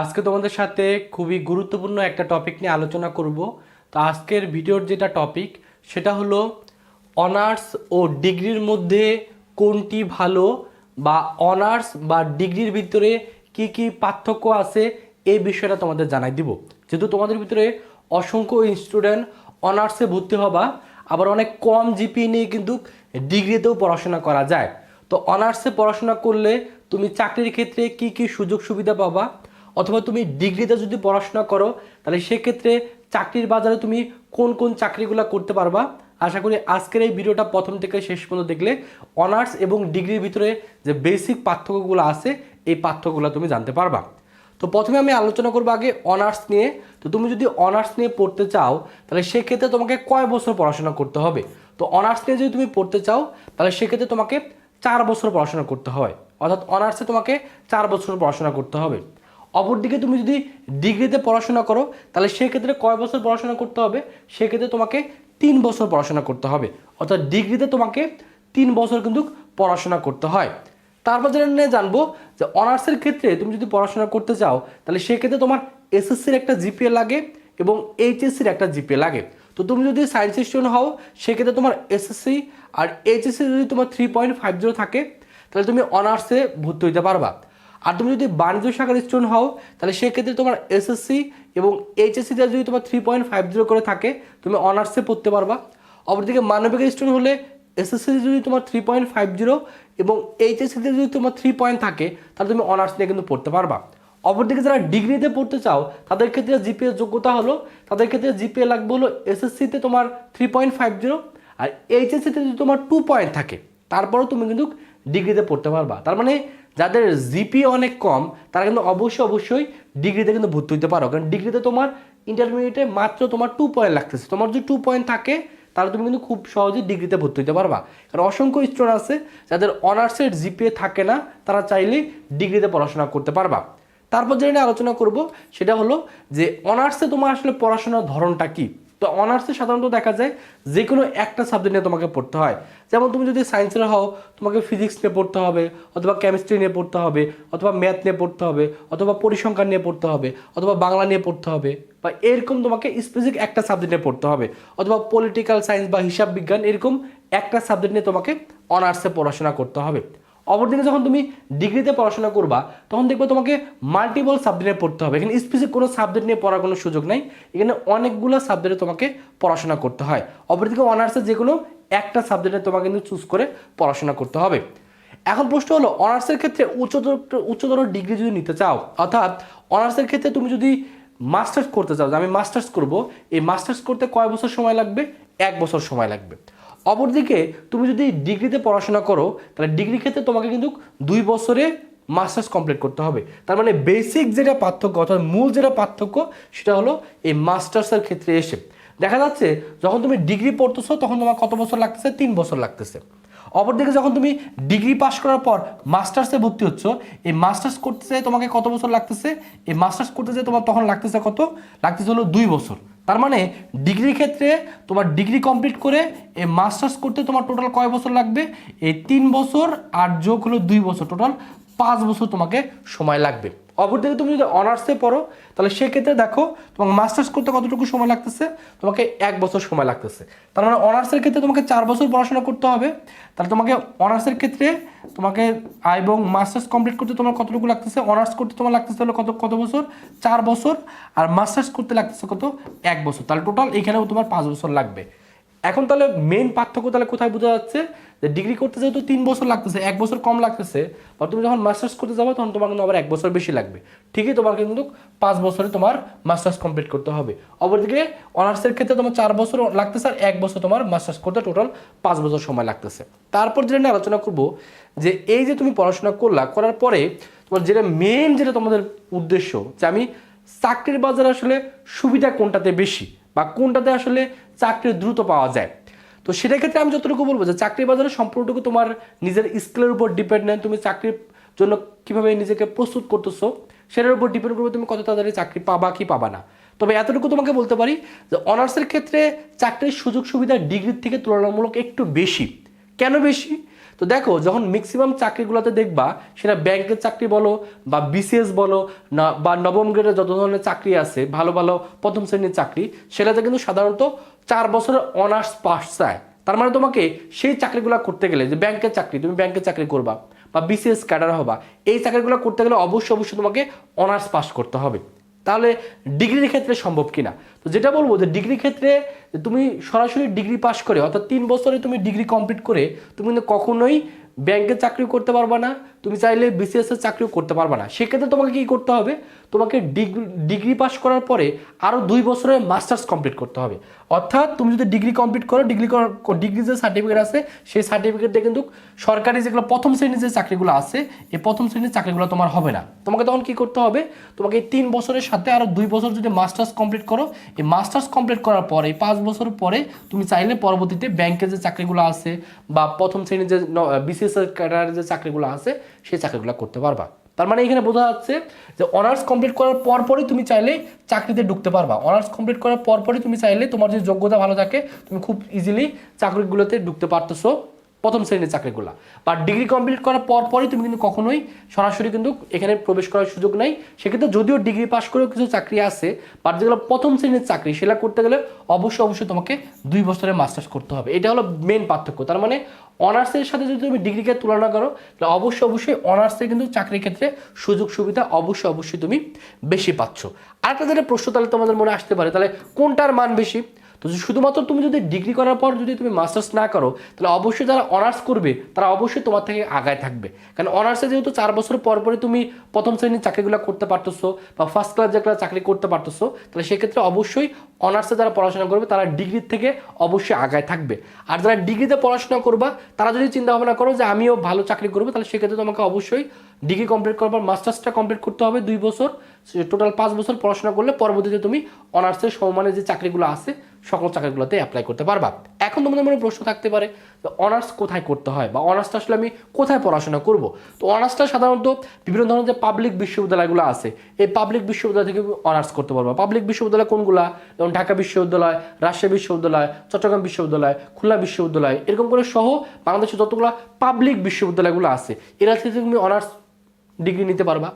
আজকে তোমাদের সাথে খুবই গুরুত্বপূর্ণ একটা টপিক নিয়ে আলোচনা করব। তো আজকের ভিডিওর যেটা টপিক সেটা হলো অনার্স ও ডিগ্রির মধ্যে কোনটি ভালো বা অনার্স বা ডিগ্রির ভিতরে কি কি পার্থক্য আছে এই বিষয়টা তোমাদের জানাই দিব। যেহেতু তোমাদের ভিতরে অসংখ্য স্টুডেন্ট অনার্সে ভর্তি হবা, আবার অনেক কম জিপি নিয়ে কিন্তু ডিগ্রিতেও পড়াশোনা করা যায়। তো অনার্সে পড়াশোনা করলে তুমি চাকরির ক্ষেত্রে কি কি সুযোগ সুবিধা পাবা অথবা তুমি ডিগ্রিতে যদি পড়াশোনা করো, তাহলে সেক্ষেত্রে চাকরির বাজারে তুমি কোন কোন চাকরিগুলো করতে পারবা? আশা করি আজকের এই ভিডিওটা প্রথম থেকে শেষ পর্যন্ত দেখলে অনার্স এবং ডিগ্রির ভিতরে যে বেসিক পার্থক্যগুলো আছে, এই পার্থক্যগুলো তুমি জানতে পারবা। তো প্রথমে আমি আলোচনা করব আগে অনার্স নিয়ে। তো তুমি যদি অনার্স নিয়ে পড়তে চাও, তাহলে সেক্ষেত্রে তোমাকে কয় বছর পড়াশোনা করতে হবে? তো অনার্স নিয়ে যদি তুমি পড়তে চাও, তাহলে সেক্ষেত্রে তোমাকে চার বছর পড়াশোনা করতে হয়। অর্থাৎ অনার্সে তোমাকে চার বছর পড়াশোনা করতে হবে। অপরদিকে তুমি যদি ডিগ্রিতে পড়াশোনা করো, তাহলে সেক্ষেত্রে কয় বছর পড়াশোনা করতে হবে? সেক্ষেত্রে তোমাকে তিন বছর পড়াশোনা করতে হবে। অর্থাৎ ডিগ্রিতে তোমাকে তিন বছর কিন্তু পড়াশোনা করতে হয়। তারপর যেটা নিয়ে জানব, যে অনার্সের ক্ষেত্রে তুমি যদি পড়াশোনা করতে চাও, তাহলে সেক্ষেত্রে তোমার এসএসসির একটা জিপিএ লাগে এবং এইচএসসির একটা জিপিএ লাগে। তো তুমি যদি সায়েন্স স্টুডেন্ট হও, সেক্ষেত্রে তোমার এসএসসি আর এইচএসসি যদি তোমার থ্রি পয়েন্ট ফাইভ জিরো থাকে, তাহলে তুমি অনার্সে ভর্তি হইতে পারবা। আর তুমি যদি বাণিজ্য শাখার স্টুডেন্ট হও, তাহলে সেক্ষেত্রে তোমার এসএসসি এবং এইচএসসিতে যদি তোমার থ্রি পয়েন্ট ফাইভ জিরো করে থাকে, তুমি অনার্সে পড়তে পারবা। অপরদিকে মানবিকের স্টুডেন্ট হলে এসএসসি যদি তোমার থ্রি পয়েন্ট ফাইভ জিরো এবং এইচএসসিতে যদি তোমার থ্রি পয়েন্ট থাকে, তাহলে তুমি অনার্স নিয়ে কিন্তু পড়তে পারবা। অপরদিকে যারা ডিগ্রিতে পড়তে চাও, তাদের ক্ষেত্রে জিপিএ যোগ্যতা হলো, তাদের ক্ষেত্রে জিপিএ লাগবে হলো এসএসসিতে তোমার থ্রি পয়েন্ট ফাইভ জিরো আর এইচএসসিতে যদি তোমার টু পয়েন্ট থাকে, তারপরেও তুমি কিন্তু ডিগ্রিতে পড়তে পারবা। তার মানে যাদের জিপি অনেক কম, তারা কিন্তু অবশ্যই অবশ্যই ডিগ্রিতে কিন্তু ভর্তি হতে পারো। কারণ ডিগ্রিতে তোমার ইন্টারমিডিয়েটে মাত্র তোমার টু পয়েন্ট লাগতেছে। তোমার যদি টু পয়েন্ট থাকে, তাহলে তুমি কিন্তু খুব সহজেই ডিগ্রিতে ভর্তি হতে পারবা। কারণ অসংখ্য স্টুডেন্ট আছে, যাদের অনার্সের জিপিএ থাকে না, তারা চাইলেই ডিগ্রিতে পড়াশোনা করতে পারবা। তারপর যেটা আলোচনা করব, সেটা হলো যে অনার্সে তোমার আসলে পড়াশোনার ধরনটা কি? তো অনার্সে সাধারণত দেখা যায় যে কোনো একটা সাবজেক্ট নিয়ে তোমাকে পড়তে হয়। যেমন তুমি যদি সায়েন্সের হও, তোমাকে ফিজিক্স নিয়ে পড়তে হবে, অথবা কেমিস্ট্রি নিয়ে পড়তে হবে, অথবা ম্যাথ নিয়ে পড়তে হবে, অথবা পরিসংখ্যান নিয়ে পড়তে হবে, অথবা বাংলা নিয়ে পড়তে হবে, বা এরকম তোমাকে স্পেসিফিক একটা সাবজেক্ট নিয়ে পড়তে হবে, অথবা পলিটিক্যাল সায়েন্স বা হিসাব বিজ্ঞান এরকম একটা সাবজেক্ট নিয়ে তোমাকে অনার্সে পড়াশোনা করতে হবে। অপরদিকে যখন তুমি ডিগ্রিতে পড়াশোনা করবা, তখন দেখবে তোমাকে মাল্টিপল সাবজেক্টে পড়তে হবে। এখানে স্পেসিফিক কোনো সাবজেক্ট নিয়ে পড়ার কোনো সুযোগ নাই। এখানে অনেকগুলো সাবজেক্টে তোমাকে পড়াশোনা করতে হয়। অপরদিকে অনার্সে যে কোনো একটা সাবজেক্টে তোমাকে কিন্তু চুজ করে পড়াশোনা করতে হবে। এখন প্রশ্ন হলো অনার্সের ক্ষেত্রে উচ্চতর উচ্চতর ডিগ্রি যদি নিতে চাও, অর্থাৎ অনার্সের ক্ষেত্রে তুমি যদি মাস্টার্স করতে চাও, যে আমি মাস্টার্স করব, এই মাস্টার্স করতে কয় বছর সময় লাগবে? এক বছর সময় লাগবে। অপরদিকে তুমি যদি ডিগ্রিতে পড়াশোনা করো, তাহলে ডিগ্রি ক্ষেত্রে তোমাকে কিন্তু দুই বছরে মাস্টার্স কমপ্লিট করতে হবে। তার মানে বেসিক যেটা পার্থক্য, অর্থাৎ মূল যেটা পার্থক্য, সেটা হলো এই মাস্টার্সের ক্ষেত্রে এসে। দেখা যাচ্ছে, যখন তুমি ডিগ্রি পড়তেছো, তখন তোমার কত বছর লাগতেছে? তিন বছর লাগতেছে। অপরদিকে যখন তুমি ডিগ্রি পাশ করার পর মাস্টার্সে ভর্তি হচ্ছ, এই মাস্টার্স করতে চাই তোমাকে কত বছর লাগতেছে? এই মাস্টার্স করতে চাই তোমার তখন লাগতেছে কত? লাগতেছে হলো দুই বছর। তার মানে ডিগ্রির ক্ষেত্রে তোমার ডিগ্রি কমপ্লিট করে এই মাস্টার্স করতে তোমার টোটাল কয় বছর লাগবে? এই তিন বছর আর যোগ হলো দুই বছর। টোটাল পাঁচ বছর তোমাকে সময় লাগবে। অপরদিকে তুমি যদি অনার্সে পড়ো, তাহলে সেক্ষেত্রে দেখো তোমাকে মাস্টার্স করতে কতটুকু সময় লাগতেছে? তোমাকে এক বছর সময় লাগতেছে। তার মানে অনার্সের ক্ষেত্রে তোমাকে চার বছর পড়াশোনা করতে হবে। তাহলে তোমাকে অনার্সের ক্ষেত্রে তোমাকে এবং মাস্টার্স কমপ্লিট করতে তোমার কতটুকু লাগতেছে? অনার্স করতে তোমার লাগতেছে হলো কত কত বছর? চার বছর। আর মাস্টার্স করতে লাগতেছে কত? এক বছর। তাহলে টোটাল এখানেও তোমার পাঁচ বছর লাগবে। এখন তাহলে মেন পার্থক্য তাহলে কোথায় বোঝা যাচ্ছে? যে ডিগ্রি করতে যেহেতু তিন বছর লাগতেছে, এক বছর কম লাগতেছে, বা তুমি যখন মাস্টার্স করতে যাবে, তখন তোমার কিন্তু আবার এক বছর বেশি লাগবে। ঠিকই তোমার কিন্তু পাঁচ বছরে তোমার মাস্টার্স কমপ্লিট করতে হবে। অপরদিকে অনার্সের ক্ষেত্রে তোমার চার বছর লাগতেছে আর এক বছর তোমার মাস্টার্স করতে টোটাল পাঁচ বছর সময় লাগতেছে। তারপর যেটা নিয়ে আলোচনা করব, যে এই যে তুমি পড়াশোনা করলা, করার পরে তোমার যেটা মেন যেটা তোমাদের উদ্দেশ্য, যে আমি চাকরির বাজারে আসলে সুবিধা কোনটাতে বেশি? বা কোনটাতে আসলে চাকরি দ্রুত পাওয়া যায়। তো সেটার ক্ষেত্রে আমি যতটুকু বলব যে চাকরির বাজারে সম্পূর্ণটুকু তোমার নিজের স্কিলের উপর ডিপেন্ডেন্ট তুমি চাকরির জন্য কীভাবে নিজেকে প্রস্তুত করতেছো, সেটার উপর ডিপেন্ড করবে তুমি কত তাড়াতাড়ি চাকরি পাবা কি পাবা না। তবে এতটুকু তোমাকে বলতে পারি যে অনার্সের ক্ষেত্রে চাকরির সুযোগ সুবিধা ডিগ্রির থেকে তুলনামূলক একটু বেশি। কেন বেশি? তো দেখো, যখন ম্যাক্সিমাম চাকরিগুলোতে দেখবা, সেটা ব্যাংকের চাকরি বলো বা বিসিএস বলো বা নবম গ্রেডের যত ধরনের চাকরি আছে, ভালো ভালো প্রথম শ্রেণির চাকরি, সেটাতে কিন্তু সাধারণত চার বছরের অনার্স পাস চায়। তার মানে তোমাকে সেই চাকরিগুলো করতে গেলে, যে ব্যাংকের চাকরি, তুমি ব্যাংকের চাকরি করবা বা বিসিএস ক্যাডার হবা, এই চাকরিগুলো করতে গেলে অবশ্যই অবশ্যই তোমাকে অনার্স পাস করতে হবে। তাহলে ডিগ্রির ক্ষেত্রে সম্ভব কিনা? তো যেটা বলব যে ডিগ্রির ক্ষেত্রে তুমি সরাসরি ডিগ্রি পাস করে, অর্থাৎ তিন বছরে তুমি ডিগ্রি কমপ্লিট করে, তুমি কিন্তু কখনোই ব্যাংকে চাকরি করতে পারবা না তুমি চাইলে বিসিএস এর চাকরিও করতে পারবা না। সেক্ষেত্রে তোমাকে কি করতে হবে? তোমাকে ডিগ্রি ডিগ্রি করার পরে আরও দুই বছরের মাস্টার্স কমপ্লিট করতে হবে। অর্থাৎ তুমি যদি ডিগ্রি কমপ্লিট করো, ডিগ্রি ডিগ্রি যে সার্টিফিকেট আছে, সেই সার্টিফিকেটে কিন্তু সরকারি যেগুলো প্রথম শ্রেণির যে চাকরিগুলো আছে, এই প্রথম শ্রেণির চাকরিগুলো তোমার হবে না। তোমাকে তখন কি করতে হবে? তোমাকে এই তিন বছরের সাথে আরও দুই বছর যদি মাস্টার্স কমপ্লিট করো, এই মাস্টার্স কমপ্লিট করার পরে পাঁচ বছর পরে তুমি চাইলে পরবর্তীতে ব্যাংকের যে চাকরিগুলো আছে বা প্রথম শ্রেণির যে বিসিএস ক্যাডারের যে চাকরিগুলো আছে সেই চাকরিগুলো করতে পারবা। তার মানে এখানে বোঝা যাচ্ছে যে অনার্স কমপ্লিট করার পরপরই তুমি চাইলে চাকরিতে ঢুকতে পারবা। অনার্স কমপ্লিট করার পরপরই তুমি চাইলে তোমার যে যোগ্যতা ভালো থাকে, তুমি খুব ইজিলি চাকরিগুলোতে ঢুকতে পারতেছো। প্রথম শ্রেণির চাকরিগুলো। বা ডিগ্রি কমপ্লিট করার পর পরই তুমি কিন্তু কখনোই সরাসরি কিন্তু এখানে প্রবেশ করার সুযোগ নাই। সেক্ষেত্রে যদিও ডিগ্রি পাস করেও কিছু চাকরি আছে বাট যেগুলো প্রথম শ্রেণির চাকরি সেটা করতে গেলে অবশ্যই অবশ্যই তোমাকে দুই বছরের মাস্টার্স করতে হবে। এটা হলো মেন পার্থক্য। তার মানে অনার্সের সাথে যদি তুমি ডিগ্রিকে তুলনা করো, তাহলে অবশ্যই অবশ্যই অনার্সে কিন্তু চাকরির ক্ষেত্রে সুযোগ, সুবিধা অবশ্যই অবশ্যই তুমি বেশি পাচ্ছ। আরেকটা যেটা প্রশ্ন তাহলে তোমাদের মনে আসতে পারে, তাহলে কোনটার মান বেশি? তো শুধুমাত্র তুমি যদি ডিগ্রি করার পর যদি তুমি মাস্টার্স না করো, তাহলে অবশ্যই যারা অনার্স করবে, তারা অবশ্যই তোমার থেকে আগায় থাকবে। কারণ অনার্সে যেহেতু চার বছর পর পরে তুমি প্রথম শ্রেণির চাকরিগুলো করতে পারতেছো বা ফার্স্ট ক্লাস যেগুলো চাকরি করতে পারতেছো, তাহলে সেক্ষেত্রে অবশ্যই অনার্সে যারা পড়াশোনা করবে, তারা ডিগ্রির থেকে অবশ্যই আগায় থাকবে। আর যারা ডিগ্রিতে পড়াশোনা করবা, তারা যদি চিন্তা ভাবনা করো যে আমিও ভালো চাকরি করব, তাহলে সেক্ষেত্রে তোমাকে অবশ্যই ডিগ্রি কমপ্লিট করার পর মাস্টার্সটা কমপ্লিট করতে হবে দুই বছর। টোটাল পাঁচ বছর পড়াশোনা করলে পরবর্তীতে তুমি অনার্সের সমমানের যে চাকরিগুলো আছে সকল চাকরিগুলোতে অ্যাপ্লাই করতে পারবা। এখন তোমাদের মনে প্রশ্ন থাকতে পারে অনার্স কোথায় করতে হয়? বা অনার্সটা আসলে আমি কোথায় পড়াশোনা করব? তো অনার্সটা সাধারণত বিভিন্ন ধরনের যে পাবলিক বিশ্ববিদ্যালয়গুলো আছে, এই পাবলিক বিশ্ববিদ্যালয় থেকে অনার্স করতে পারবা। পাবলিক বিশ্ববিদ্যালয় কোনগুলা? যেমন ঢাকা বিশ্ববিদ্যালয়, রাজশাহী বিশ্ববিদ্যালয়, চট্টগ্রাম বিশ্ববিদ্যালয়, খুলনা বিশ্ববিদ্যালয়, এরকম করে সহ বাংলাদেশের যতগুলো পাবলিক বিশ্ববিদ্যালয়গুলো আছে, এরা থেকে তুমি অনার্স ডিগ্রি নিতে পারবা।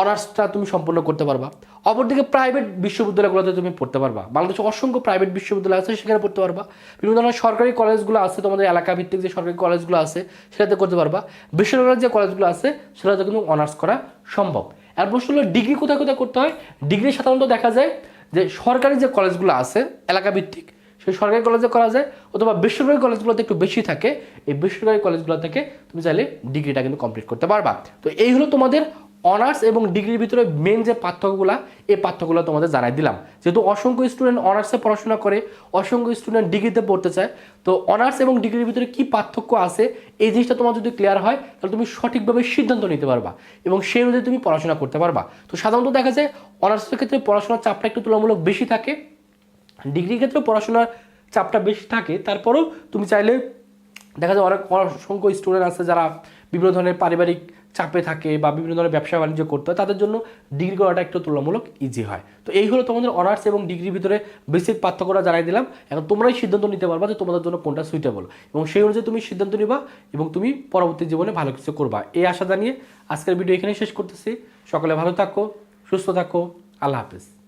অনার্সটা তুমি সম্পূর্ণ করতে পারবা। অপরদিকে প্রাইভেট বিশ্ববিদ্যালয়গুলোতে তুমি পড়তে পারবা। বাংলাদেশে অসংখ্য প্রাইভেট বিশ্ববিদ্যালয় আছে, সেখানে পড়তে পারবা। বিভিন্ন ধরনের সরকারি কলেজগুলো আছে, তোমাদের এলাকা ভিত্তিক যে সরকারি কলেজগুলো আছে, সেটাতে করতে পারবা। বেসরকারি যে কলেজগুলো আছে, সেটাতে কিন্তু অনার্স করা সম্ভব। আর প্রশ্ন হলো ডিগ্রি কোথায় কোথায় করতে হয়? ডিগ্রি সাধারণত দেখা যায় যে সরকারি যে কলেজগুলো আছে এলাকা ভিত্তিক সেই সরকারি কলেজে করা যায়, অথবা বেসরকারি কলেজগুলোতে একটু বেশি থাকে, এই বেসরকারি কলেজগুলো থেকে তুমি চাইলে ডিগ্রিটা কিন্তু কমপ্লিট করতে পারবা। তো এই হলো তোমাদের অনার্স এবং ডিগ্রির ভিতরে মেন যে পার্থক্যগুলো, এই পার্থক্যগুলো তোমাদের জানাই দিলাম। যেহেতু অসংখ্য স্টুডেন্ট অনার্সে পড়াশোনা করে, অসংখ্য স্টুডেন্ট ডিগ্রিতে পড়তে চায়, তো অনার্স এবং ডিগ্রির ভিতরে কি পার্থক্য আছে, এই জিনিসটা তোমার যদি ক্লিয়ার হয়, তাহলে তুমি সঠিকভাবে সিদ্ধান্ত নিতে পারবা এবং সেই অনুযায়ী তুমি পড়াশোনা করতে পারবা। তো সাধারণত দেখা যায়, অনার্সের ক্ষেত্রে পড়াশোনার চাপটা একটু তুলনামূলক বেশি থাকে, ডিগ্রির ক্ষেত্রে পড়াশোনার চাপটা বেশি থাকে, তারপরেও তুমি চাইলে দেখা যায় অনেক অসংখ্য স্টুডেন্ট আছে যারা বিভিন্ন ধরনের পারিবারিক চাপে থাকে বা বিভিন্ন ধরনের ব্যবসা বাণিজ্য করতে হয়, তাদের জন্য ডিগ্রি করাটা একটু তুলনামূলক ইজি হয়। তো এই হলো তোমাদের অনার্স এবং ডিগ্রির ভিতরে বেসিক পার্থক্যটা জানাই দিলাম। এখন তোমরাই সিদ্ধান্ত নিতে পারবা যে তোমাদের জন্য কোনটা সুইটেবল এবং সেই অনুযায়ী তুমি সিদ্ধান্ত নিবা এবং তুমি পরবর্তী জীবনে ভালো কিছু করবা। এই আশা জানিয়ে আজকের ভিডিও এখানে শেষ করতেছি। সকলে ভালো থাকো, সুস্থ থাকো। আল্লাহ হাফিজ।